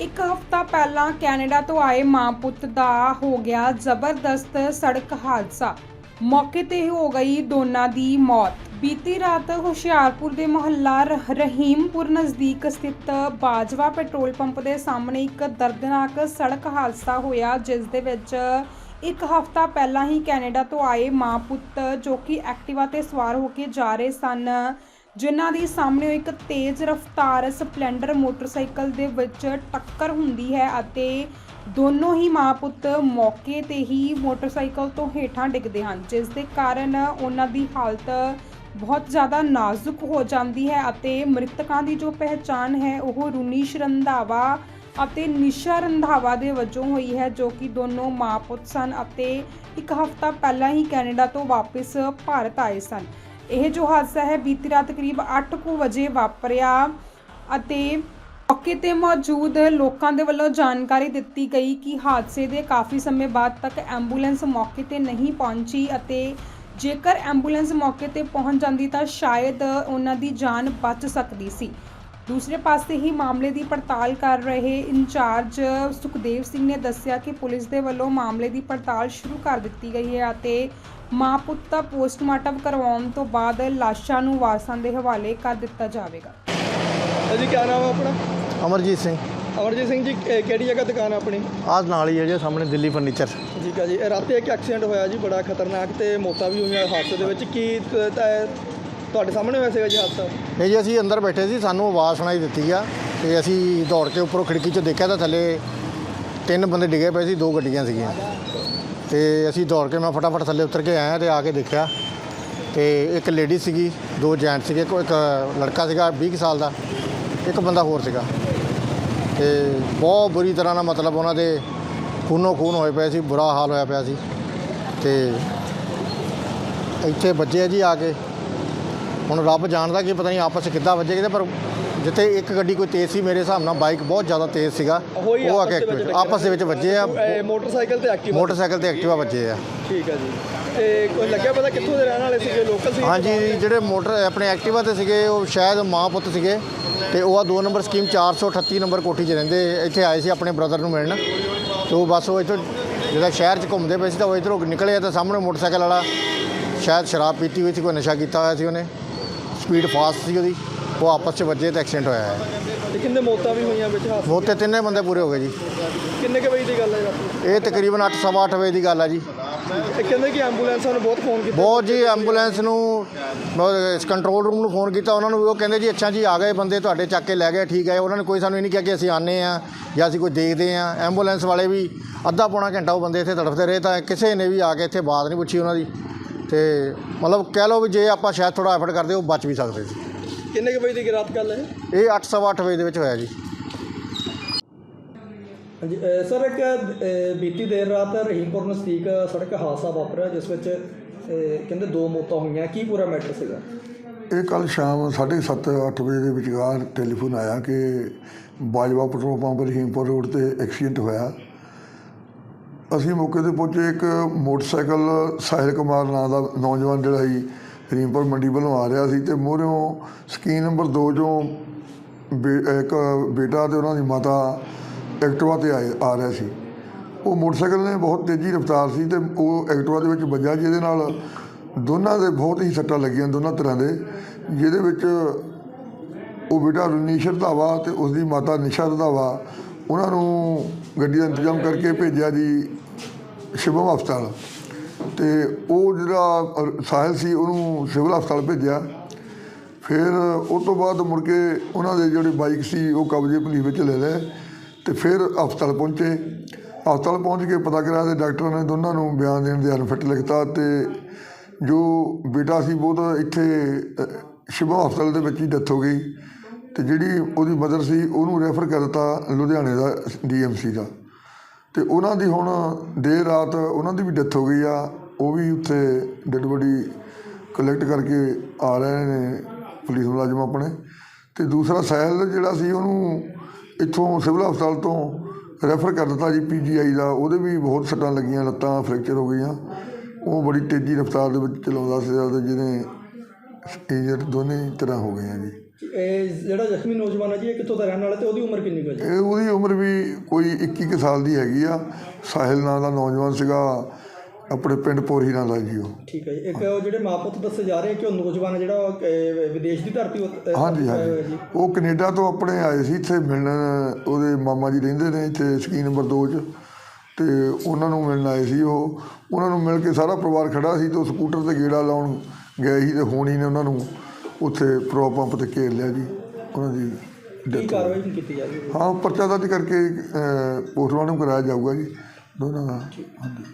ਇੱਕ ਹਫ਼ਤਾ ਪਹਿਲਾਂ ਕੈਨੇਡਾ ਤੋਂ ਆਏ ਮਾਂ ਪੁੱਤ ਦਾ ਹੋ ਗਿਆ ਜ਼ਬਰਦਸਤ ਸੜਕ ਹਾਦਸਾ। ਮੌਕੇ ਤੇ ਹੀ ਹੋ ਗਈ ਦੋਨਾਂ ਦੀ ਮੌਤ। ਬੀਤੀ ਰਾਤ ਹੁਸ਼ਿਆਰਪੁਰ ਦੇ ਮੁਹੱਲਾ ਰ- ਰਹੀਮਪੁਰ ਨਜ਼ਦੀਕ ਸਥਿਤ ਬਾਜਵਾ ਪੈਟਰੋਲ ਪੰਪ ਦੇ ਸਾਹਮਣੇ ਇੱਕ ਦਰਦਨਾਕ ਸੜਕ ਹਾਦਸਾ ਹੋਇਆ, ਜਿਸ ਦੇ ਵਿੱਚ ਇੱਕ ਹਫ਼ਤਾ ਪਹਿਲਾਂ ਹੀ ਕੈਨੇਡਾ ਤੋਂ ਆਏ ਮਾਂ ਪੁੱਤ ਜੋ ਕਿ ਐਕਟਿਵਾ ਤੇ ਸਵਾਰ ਹੋ ਕੇ ਜਾ ਰਹੇ ਸਨ। ਜਿਨ੍ਹਾਂ ਦੀ ਸਾਹਮਣੇ ਇੱਕ ਤੇਜ਼ ਰਫ਼ਤਾਰ ਸਪਲੈਂਡਰ ਮੋਟਰਸਾਈਕਲ ਦੇ ਵਿੱਚ ਟੱਕਰ ਹੁੰਦੀ ਹੈ ਅਤੇ ਦੋਨੋਂ ਹੀ ਮਾਂ ਪੁੱਤ ਮੌਕੇ ਤੇ ਹੀ ਮੋਟਰਸਾਈਕਲ ਤੋਂ ਹੇਠਾਂ ਡਿੱਗਦੇ ਹਨ, ਜਿਸ ਦੇ ਕਾਰਨ ਉਹਨਾਂ ਦੀ ਹਾਲਤ ਬਹੁਤ ਜ਼ਿਆਦਾ ਨਾਜ਼ੁਕ ਹੋ ਜਾਂਦੀ ਹੈ ਅਤੇ ਮ੍ਰਿਤਕਾਂ ਦੀ ਜੋ ਪਹਿਚਾਣ ਹੈ, ਉਹ ਰੁਨੀਸ਼ ਰੰਧਾਵਾ ਅਤੇ ਨਿਸ਼ਾ ਰੰਧਾਵਾ ਦੇ ਵਜੋਂ ਹੋਈ ਹੈ, ਜੋ ਕਿ ਦੋਨੋਂ ਮਾਂ ਪੁੱਤ ਸਨ ਅਤੇ ਇੱਕ ਹਫ਼ਤਾ ਪਹਿਲਾਂ ਹੀ ਕੈਨੇਡਾ ਤੋਂ ਵਾਪਸ ਭਾਰਤ ਆਏ ਸਨ। ਇਹ ਜੋ ਹਾਦਸਾ ਹੈ, ਬੀਤੀ ਰਾਤ ਕਰੀਬ 8:00 ਵਜੇ ਵਾਪਰਿਆ ਅਤੇ ਮੌਕੇ ਤੇ ਮੌਜੂਦ ਲੋਕਾਂ ਦੇ ਵੱਲੋਂ ਜਾਣਕਾਰੀ ਦਿੱਤੀ ਗਈ ਕਿ ਹਾਦਸੇ ਦੇ ਕਾਫੀ ਸਮੇਂ ਬਾਅਦ ਤੱਕ ਐਂਬੂਲੈਂਸ ਮੌਕੇ ਤੇ ਨਹੀਂ ਪਹੁੰਚੀ ਅਤੇ ਜੇਕਰ ਐਂਬੂਲੈਂਸ ਮੌਕੇ ਤੇ ਪਹੁੰਚ ਜਾਂਦੀ ਤਾਂ ਸ਼ਾਇਦ ਉਹਨਾਂ ਦੀ ਜਾਨ ਬਚ ਸਕਦੀ ਸੀ। ਦੂਸਰੇ ਪਾਸੇ ਹੀ ਮਾਮਲੇ ਦੀ ਪੜਤਾਲ ਕਰ ਰਹੇ ਇੰਚਾਰਜ ਸੁਖਦੇਵ ਸਿੰਘ ਨੇ ਦੱਸਿਆ ਕਿ ਪੁਲਿਸ ਦੇ ਵੱਲੋਂ ਮਾਮਲੇ ਦੀ ਪੜਤਾਲ ਸ਼ੁਰੂ ਕਰ ਦਿੱਤੀ ਗਈ ਹੈ ਅਤੇ ਮਾਂ ਪੁੱਤ ਦਾ ਪੋਸਟਮਾਰਟਮ ਕਰਵਾਉਣ ਤੋਂ ਬਾਅਦ ਲਾਸ਼ਾਂ ਨੂੰ ਵਾਰਸਾਂ ਦੇ ਹਵਾਲੇ ਕਰ ਦਿੱਤਾ ਜਾਵੇਗਾ। ਜੀ ਕੀ ਨਾਮ ਹੈ ਆਪਣਾ? ਅਮਰਜੀਤ ਸਿੰਘ। ਅਮਰਜੀਤ ਸਿੰਘ ਜੀ ਕਿ- ਕਿਹੜੀ ਜਗ੍ਹਾ ਦੁਕਾਨ ਆ ਆਪਣੀ? ਆਹ ਨਾਲ ਹੀ ਹੈ ਜੀ ਸਾਹਮਣੇ ਦਿੱਲੀ ਫਰਨੀਚਰ। ਠੀਕ ਹੈ ਜੀ ਇਹ ਰਾਤੀ ਇੱਕ ਐਕਸੀਡੈਂਟ ਹੋਇਆ ਜੀ ਬੜਾ ਖਤਰਨਾਕ ਤੇ ਮੌਤਾਂ ਵੀ ਹੋਈਆਂ ਹਾਦਸੇ ਦੇ ਵਿੱਚ। ਕੀ ਤ- ਤ- ਤੁਹਾਡੇ ਸਾਹਮਣੇ ਹੋਇਆ ਸੀਗਾ ਜੀ ਹਾਦਸਾ? ਇਹ ਜੀ ਅਸੀਂ ਅੰਦਰ ਬੈਠੇ ਸੀ ਸਾਨੂੰ ਆਵਾਜ਼ ਸੁਣਾਈ ਦਿੱਤੀ ਆ ਤੇ ਅਸੀਂ ਦੌੜ ਕੇ ਉੱਪਰੋਂ ਖਿੜਕੀ 'ਚੋਂ ਦੇਖਿਆ ਤਾਂ ਥੱਲੇ ਤਿੰਨ ਬੰਦੇ ਡਿੱਗੇ ਪਏ ਸੀ ਦੋ ਗੱਡੀਆਂ ਸੀਗੀਆਂ। ਤੇ ਅਸੀਂ ਦੌੜ ਕੇ ਮੈਂ ਫਟਾਫਟ ਥੱਲੇ ਉਤਰ ਕੇ ਆਇਆ ਤੇ ਆ ਕੇ ਦੇਖਿਆ। ਤੇ ਇੱਕ ਲੇਡੀ ਸੀਗੀ, ਦੋ ਜੈਂਟ ਸੀਗੇ ਕੋਈ ਇੱਕ ਲੜਕਾ ਸੀਗਾ 20 ਕੁ ਸਾਲ ਦਾ, ਇੱਕ ਬੰਦਾ ਹੋਰ ਸੀਗਾ। ਤੇ ਬਹੁਤ ਬੁਰੀ ਤਰ੍ਹਾਂ ਨਾਲ ਮਤਲਬ ਉਹਨਾਂ ਦੇ ਖੂਨੋ ਖੂਨ ਹੋਏ ਪਏ ਸੀ, ਬੁਰਾ ਹਾਲ ਹੋਇਆ ਪਿਆ ਸੀ। ਤੇ ਇੱਥੇ ਵੱਜੇ ਜੀ ਆ ਕੇ। ਹੁਣ ਰੱਬ ਜਾਣਦਾ ਕਿ ਪਤਾ ਨਹੀਂ ਆਪਸ 'ਚ ਕਿੱਦਾਂ ਵੱਜੇ ਕਿਤੇ ਪਰ ਜਿੱਥੇ ਇੱਕ ਗੱਡੀ ਕੋਈ ਤੇਜ਼ ਸੀ ਮੇਰੇ ਹਿਸਾਬ ਨਾਲ ਬਾਈਕ ਬਹੁਤ ਜ਼ਿਆਦਾ ਤੇਜ਼ ਸੀਗਾ। ਉਹ ਆ ਆਪਸ ਕੇ ਦੇ ਵਿੱਚ accident- ਆਪਸ ਦੇ ਵਿੱਚ ਵੱਜੇ ਆ। ਇਹ ਮੋਟਰਸਾਈਕਲ ਤੇ ਐਕਟਿਵਾ ਮੋਟਰਸਾਈਕਲ ਤੇ ਐਕਟਿਵਾ ਵੱਜੇ ਆ। ਠੀਕ ਹੈ ਜੀ। ਤੇ ਕੋਈ ਲੱਗਿਆ ਪਤਾ ਕਿੱਥੋਂ ਦੇ ਰਹਿਣ ਵਾਲੇ ਸੀਗੇ? ਲੋਕਲ ਸੀ ਹਾਂਜੀ ਜਿਹੜੇ ਮੋਟਰ ਆਪਣੇ ਐਕਟਿਵਾ ਤੇ ਸੀਗੇ ਉਹ ਸ਼ਾਇਦ ਮਾਂ ਪੁੱਤ ਸੀਗੇ। ਤੇ ਉਹ ਆ ਦੋ ਨੰਬਰ ਸਕੀਮ 438 ਨੰਬਰ ਕੋਠੀ 'ਚ ਰਹਿੰਦੇ। ਇੱਥੇ ਆਏ ਸੀ ਆਪਣੇ ਬ੍ਰਦਰ ਨੂੰ ਮਿਲਣ। ਤੇ ਉਹ ਬਸ ਉਹ ਇੱਥੋਂ ਜਿਹੜਾ ਸ਼ਹਿਰ 'ਚ ਘੁੰਮਦੇ ਪਏ ਸੀ ਤਾਂ ਉਹ ਇੱਧਰੋਂ ਨਿਕਲੇ ਤਾਂ ਸਾਹਮਣੇ ਮੋਟਰਸਾਈਕਲ ਵਾਲਾ ਸ਼ਾਇਦ ਸ਼ਰਾਬ ਪੀਤੀ ਹੋਈ ਸੀ ਕੋਈ ਨਸ਼ਾ ਕੀਤਾ ਹੋਇਆ ਸੀ ਉਹਨੇ। ਸਪੀਡ ਫਾਸਟ ਸੀ ਉਹਦੀ। ਉਹ ਆਪਸ 'ਚ ਵੱਜੇ ਤੇ ਐਕਸੀਡੈਂਟ ਹੋਇਆ ਹੈ। ਤੇ ਕਿੰਨੇ ਮੌਤਾਂ ਵੀ ਹੋਈਆਂ ਵਿੱਚ ਹਾਦਸੇ? ਉਹ ਤੇ ਤਿੰਨੇ ਬੰਦੇ ਪੂਰੇ ਹੋ ਗਏ ਜੀ। ਕਿੰਨੇ ਕੁ ਵਜੇ ਦੀ ਗੱਲ ਹੈ ਰਾਤੀ ਇਹ ਤਕਰੀਬਨ 8 ਸਵਾ ਅੱਠ ਵਜੇ ਦੀ ਗੱਲ ਆ ਜੀ। ਤੇ ਕਹਿੰਦੇ ਕਿ ਐਂਬੂਲੈਂਸਾਂ ਨੂੰ ਬਹੁਤ ਫੋਨ ਕੀਤਾ। ਬਹੁਤ ਜੀ ਐਂਬੂਲੈਂਸ ਨੂੰ ਕੰਟਰੋਲ ਰੂਮ ਨੂੰ ਫੋਨ ਕੀਤਾ। ਉਹਨਾਂ ਨੂੰ ਵੀ ਉਹ ਕਹਿੰਦੇ ਜੀ ਅੱਛਾ ਜੀ ਆ ਗਏ ਬੰਦੇ ਤੁਹਾਡੇ ਚੱਕ ਕੇ ਲੈ ਗਏ ਠੀਕ ਹੈ। ਉਹਨਾਂ ਨੇ ਕੋਈ ਸਾਨੂੰ ਇਹ ਨਹੀਂ ਕਿਹਾ ਕਿ ਅਸੀਂ ਆਨੇ ਆ ਜਾਂ ਅਸੀਂ ਕੋਈ ਦੇਖਦੇ ਆ ਐਂਬੂਲੈਂਸ ਵਾਲੇ ਵੀ ਅੱਧਾ ਪੌਣਾ ਘੰਟਾ ਉਹ ਬੰਦੇ ਇੱਥੇ ਤੜਫਦੇ ਰਹੇ ਤਾਂ ਕਿਸੇ ਨੇ ਵੀ ਆ ਕੇ ਇੱਥੇ ਬਾਤ ਨਹੀਂ ਪੁੱਛੀ ਉਹਨਾਂ ਦੀ। ਤੇ ਮਤਲਬ ਕਹਿ ਲਓ ਵੀ ਜੇ ਆਪਾਂ ਸ਼ਾਇਦ ਥੋੜਾ ਐਫਰਟ ਕਰਦੇ ਉਹ ਬਚ ਵੀ ਸਕਦੇ ਸੀ। ਕਿੰਨੇ ਕੁ ਵਜੇ ਦੀ ਰਾਤ ਗੱਲ ਹੈ ਇਹ 8 ਸਵਾ ਅੱਠ ਵਜੇ ਦੇ ਵਿੱਚ ਹੋਇਆ ਜੀ। ਹਾਂਜੀ ਅ, ਸਰ ਇੱਕ ਅ, ਬੀਤੀ ਦੇਰ ਰਾਤ ਰਹੀਮਪੁਰ ਨਜ਼ਦੀਕ ਸੜਕ ਹਾਦਸਾ ਵਾਪਰਿਆ ਜਿਸ ਵਿੱਚ ਅ, ਕਹਿੰਦੇ ਦੋ ਮੌਤਾਂ ਹੋਈਆਂ। ਕੀ ਪੂਰਾ ਮੈਟਰ ਸੀਗਾ? ਇਹ ਕੱਲ ਸ਼ਾਮ 7:30 ਅੱਠ ਵਜੇ ਦੇ ਵਿਚਕਾਰ ਟੈਲੀਫੋਨ ਆਇਆ ਕਿ Bajwa petrol pump Rahimpur road ਤੇ ਐਕਸੀਡੈਂਟ ਹੋਇਆ। ਅਸੀਂ ਮੌਕੇ ਤੇ ਪਹੁੰਚੇ ਇੱਕ ਮੋਟਰਸਾਈਕਲ ਸਾਹਿਲ ਕੁਮਾਰ ਨਾਂ ਦਾ ਨੌਜਵਾਨ ਜਿਹੜਾ ਸੀ ਰੀਮਪੁਰ ਮੰਡੀ ਵੱਲੋਂ ਆ ਰਿਹਾ ਸੀ ਤੇ ਮੋਹਰਿਓਂ ਸਕੀਨ ਨੰਬਰ 2 ਚੋਂ ਬੇ- ਇੱਕ ਬੇਟਾ ਤੇ ਉਹਨਾਂ ਦੀ ਮਾਤਾ ਐਕਟਿਵਾ ਤੇ ਆਏ, ਆ ਰਿਹਾ ਸੀ। ਉਹ ਮੋਟਰਸਾਈਕਲ ਨੇ ਬਹੁਤ ਤੇਜ਼ੀ ਰਫ਼ਤਾਰ ਸੀ ਤੇ ਉਹ ਐਕਟਿਵਾ ਦੇ ਵਿੱਚ ਵੱਜਾ ਜਿਹਦੇ ਨਾਲ ਦੋਨਾਂ ਦੇ ਬਹੁਤ ਹੀ ਸੱਟਾਂ ਲੱਗੀਆਂ ਦੋਨਾਂ ਤਰ੍ਹਾਂ ਦੇ, ਜਿਹਦੇ ਵਿੱਚ ਉਹ ਬੇਟਾ ਰੁਨੀਸ਼ ਰੰਧਾਵਾ ਤੇ ਉਸ ਦੀ ਮਾਤਾ ਨਿਸ਼ਾ ਰਧਾਵਾ ਉਹਨਾਂ ਨੂੰ ਗੱਡੀ ਦਾ ਇੰਤਜ਼ਾਮ ਕਰਕੇ ਭੇਜਿਆ ਜੀ ਸ਼ਿਵਮ ਹਸਪਤਾਲ। ਤੇ ਉਹ ਜਿਹੜਾ ਸਾਹਿਲ ਸੀ ਉਹਨੂੰ ਸਿਵਲ ਹਸਪਤਾਲ ਭੇਜਿਆ। ਫਿਰ ਉਹ ਤੋਂ ਬਾਅਦ ਮੁੜ ਕੇ ਉਹਨਾਂ ਦੇ ਜਿਹੜੇ ਬਾਈਕ ਸੀ ਉਹ ਕਬਜ਼ੇ ਪੁਲਿਸ ਵਿੱਚ ਲੈ ਲਏ ਤੇ ਫਿਰ ਹਸਪਤਾਲ ਪਹੁੰਚੇ। ਹਸਪਤਾਲ ਪਹੁੰਚ ਕੇ ਪਤਾ ਕਰਾਇਆ ਤੇ ਡਾਕਟਰਾਂ ਨੇ ਦੋਨਾਂ ਨੂੰ ਬਿਆਨ ਦੇਣ ਦੇ ਅਨਫਿਟ ਲਿਖਤਾ ਤੇ ਜੋ ਬੇਟਾ ਸੀ ਬਹੁਤ ਇੱਥੇ ਅ, ਸ਼ਿਵਾ ਹਸਪਤਾਲ ਦੇ ਵਿੱਚ ਹੀ ਡੈਥ ਹੋ ਗਈ ਤੇ ਜਿਹੜੀ ਉਹਦੀ ਮਦਰ ਸੀ ਉਹਨੂੰ ਰੈਫਰ ਕਰ ਦਿੱਤਾ ਲੁਧਿਆਣੇ ਦਾ ਡੀਐਮਸੀ ਦਾ। ਤੇ ਉਹਨਾਂ ਦੀ ਹੁਣ ਦੇਰ ਰਾਤ ਉਹਨਾਂ ਦੀ ਵੀ ਡੈਥ ਹੋ ਗਈ ਆ। ਉਹ ਵੀ ਉੱਥੇ ਡੈਡ ਬੋਡੀ ਕਲੈਕਟ ਕਰਕੇ ਆ ਰਹੇ ਨੇ ਪੁਲਿਸ ਮੁਲਾਜ਼ਮ ਆਪਣੇ। ਤੇ ਦੂਸਰਾ ਸਹਿਲ ਜਿਹੜਾ ਸੀ ਉਹਨੂੰ ਇੱਥੋਂ ਸਿਵਲ ਹਸਪਤਾਲ ਤੋਂ ਰੈਫਰ ਕਰ ਦਿੱਤਾ ਜੀ ਪੀਜੀਆਈ ਦਾ। ਉਹਦੇ ਵੀ ਬਹੁਤ ਸੱਟਾਂ ਲੱਗੀਆਂ ਲੱਤਾਂ ਫ੍ਰੈਕਚਰ ਹੋ ਗਈਆਂ। ਉਹ ਬੜੀ ਤੇਜ਼ੀ ਰਫ਼ਤਾਰ ਦੇ ਵਿੱਚ ਚਲਾਉਂਦਾ ਸੀ ਤੇ ਜਿਹਨੇ ਇੰਜਰ ਦੋਨੇ ਤਰ੍ਹਾਂ ਹੋ ਗਏ ਆ ਜੀ ਇਹ ਜਿਹੜਾ ਜ਼ਖਮੀ ਨੌਜਵਾਨ ਹੈ ਜੀ ਇਹ ਕਿੱਥੋਂ ਦਾ ਰਹਿਣ ਵਾਲਾ ਤੇ ਉਹਦੀ ਉਮਰ ਕਿੰਨੀ ਕੁ ਹੈ ਜੀ? ਇਹ ਉਹਦੀ ਉਮਰ ਵੀ ਕੋਈ 21 ਕੁ ਸਾਲ ਦੀ ਹੈਗੀ ਆ। ਸਾਹਿਲ ਨਾਂ ਦਾ ਨੌਜਵਾਨ ਸੀਗਾ। ਆਪਣੇ ਪਿੰਡ ਪੋਰੀ ਨਾਲ ਦਾ ਜੀ ਉਹ ਠੀਕ ਹੈ ਜੀ। ਇੱਕ ਉਹ ਜਿਹੜੇ ਮਾਂ ਪੁੱਤ ਦੱਸੇ ਜਾ ਰਹੇ ਕਿ ਉਹ ਨੌਜਵਾਨ ਜਿਹੜਾ ਉਹ, ਅਹ, ਵਿਦੇਸ਼ ਦੀ ਧਰਤੀ ਉੱਤੇ ਅਹ, ਹਾਂਜੀ ਹਾਂਜੀ। ਜੀ। ਉਹ ਕੈਨੇਡਾ ਤੋਂ ਆਪਣੇ ਆਏ ਸੀ ਇੱਥੇ ਮਿਲਣ ਉਹਦੇ ਮਾਮਾ ਜੀ ਰਹਿੰਦੇ ਨੇ ਇੱਥੇ ਸਕੀਨ ਨੰਬਰ 2 'ਚ। ਤੇ ਉਹਨਾਂ ਨੂੰ ਮਿਲਣ ਆਏ ਸੀ ਉਹ। ਉਹਨਾਂ ਨੂੰ ਮਿਲ ਕੇ ਸਾਰਾ ਪਰਿਵਾਰ ਖੜਾ ਸੀ ਤੇ ਉਹ ਸਕੂਟਰ ਤੇ ਗੇੜਾ ਲਾਉਣ ਗਏ ਸੀ ਤੇ ਹੋਣੀ ਨੇ ਉਹਨਾਂ ਨੂੰ ਉੱਥੇ ਪੈਟਰੋਲ ਪੰਪ ਤੇ ਘੇਰ ਲਿਆ ਜੀ ਉਹਨਾਂ ਦੀ ਕੀ death ਹੋ ਕਾਰਵਾਈ ਹੁਣ ਕੀਤੀ ਜਾ ਰਹੀ ਹੈ ਪਰਚਾ ਦਰਜ ਕਰਕੇ ਪੋਸਟਮਾਰਟਮ ਕਰਾਇਆ ਜਾਊਗਾ ਜੀ। ਦੋਨਾਂ ਦਾ। ਹਾਂਜੀ।